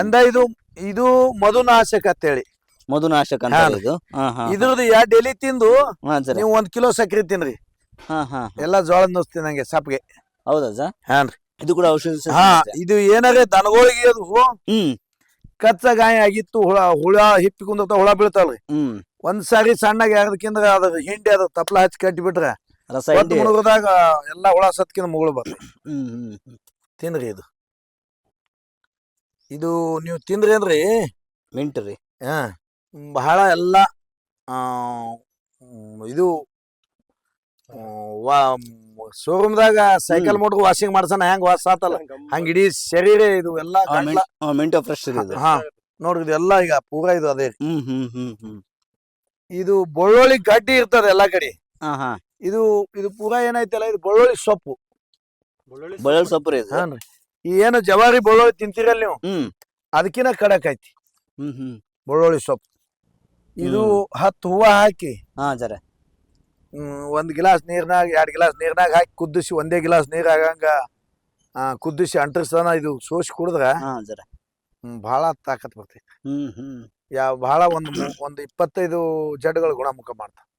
ಅಂದ ಇದು ಇದು ಮಧುನಾಶಕ ಅಂತೇಳಿ. ಮಧುನಾಶಕ ಅಂತ ಇದು ಇದ್ರದ್ದು ಯಾ ಎಲಿ ತಿಂದು ನೀವು ಒಂದ್ ಕಿಲೋ ಸಕ್ಕರೆ ತಿನ್ರಿ. ಎಲ್ಲ ಜೋಳ ಎಲ್ಲಾ ಜೋಳದ ನುಸ್ ತಿನ್ನಂಗೆ ಸಪ್ಗೆ. ಹೌದಾ ಸರ್? ಹಾನ್ರಿ ಇದು ಕೂಡ ಔಷಧಿ ಹಾ ಇದು ಏನಾರೆ ದನಗಳಿಗೆ ಅದು ಹ್ಮ್. ಕಚ್ಚ ಗಾಯ ಆಗಿತ್ತು ಹುಳ ಹುಳ ಹಿಪ್ಪಿ ಕುಂದಿರ್ತಾವ ಹುಳ ಬೀಳ್ತಾವ್ರಿ ಹ್ಮ್. ಒಂದ್ ಸಾರಿ ಸಣ್ಣಗೆ ಅದಕ್ಕಿಂತ ಅದ್ರ ಹಿಂಡಿ ಅದ್ರ ತಪ್ಲ ಹಚ್ಚಿ ಕಟ್ಟಿ ಬಿಟ್ರೆ ರಸ ಮುಳುಗದಾಗ ಎಲ್ಲಾ ಹುಳ ಸತ್ಕಿಂದ ಮುಗುಳು ಹ್ಮ್. ತಿನ್ರಿ ಇದು. ಇದು ನೀವು ತಿಂದ್ರಿ ಏನ್ರಿ? ಮಿಂಟ್ ರೀ ಹಾ. ಬಹಳ ಎಲ್ಲ ಇದು ವಾ ಶೋರೂಮ್ದಾಗ ಸೈಕಲ್ ಮೋಟರ್ ವಾಷಿಂಗ್ ಮಾಡ್ಸಣ ಹೆಂಗ್ ವಾಸ ಆತಲ್ಲ. ಹಂಗ ಇಡೀ ಶರೀರ ಇದು ಎಲ್ಲ ಗಂಟ್ಲ ಮಿಂಟ್ ಫ್ರೆಶ್ ಇದೆ ಇದು. ಹಾ. ನೋಡ್ರಿ ಇದೆಲ್ಲ ಈಗ ಪೂರ ಇದು ಅದೇ ರೀ. ಹ್ಮ್ ಹ್ಮ್ ಹ್ಮ್ ಹ್ಮ್. ಇದು ಬೆಳ್ಳುಳ್ಳಿ ಗಡ್ಡಿ ಇರ್ತದೆ ಎಲ್ಲಾ ಕಡೆ. ಹಾ ಹಾ. ಇದು ಇದು ಪೂರಾ ಏನೈತಲ್ಲ ಇದು ಬೆಳ್ಳುಳ್ಳಿ ಸೊಪ್ಪು. ಬಳ್ಳಲ್ ಸೊಪ್ಪು ರೀ ಇದು. ಹಾನ್ರಿ. ಈ ಏನು ಜವಾರಿ ಬೆಳ್ಳುಳ್ಳಿ ತಿಂತೀರಲ್ಲ ನೀವು? ಅದಕ್ಕಿನ ಕಡಕ್ ಐತಿ. ಹ್ಮ್ ಹ್ಮ್. ಬೆಳ್ಳುಳ್ಳಿ ಸೊಪ್ಪು. ಇದು ಹತ್ತು ಹೂವ ಹಾಕಿ. ಹಾ ಜರ. ಒಂದು ಒಂದ್ ಗಿಲಾಸ್ ನೀರ್ನಾಗ ಎರಡ್ ಗಿಲಾಸ್ ನೀರ್ನಾಗ ಹಾಕಿ ಕುದಿಸಿ ಒಂದೇ ಗಿಲಾಸ್ ನೀರ್ ಆಗಂಗ ಆ, ಕುದಿಸಿ ಅಂಟರ್ಸ್ತಾನ ಇದು ಸೋಸಿ ಕುಡಿದ್ರ ಹಾ ಜರ. ಹ್ಮ್, ಬಹಳ ತಾಕತ್ ಬರ್ತೈತಿ. ಹ್ಮ್ ಹ್ಮ್. ಯಾವ ಬಹಳ ಒಂದು ಮೂ- ಒಂದ್ ಇಪ್ಪತ್ತೈದು ಜಡ್ಗಳು ಗುಣಮುಖ ಮಾಡ್ತಾವ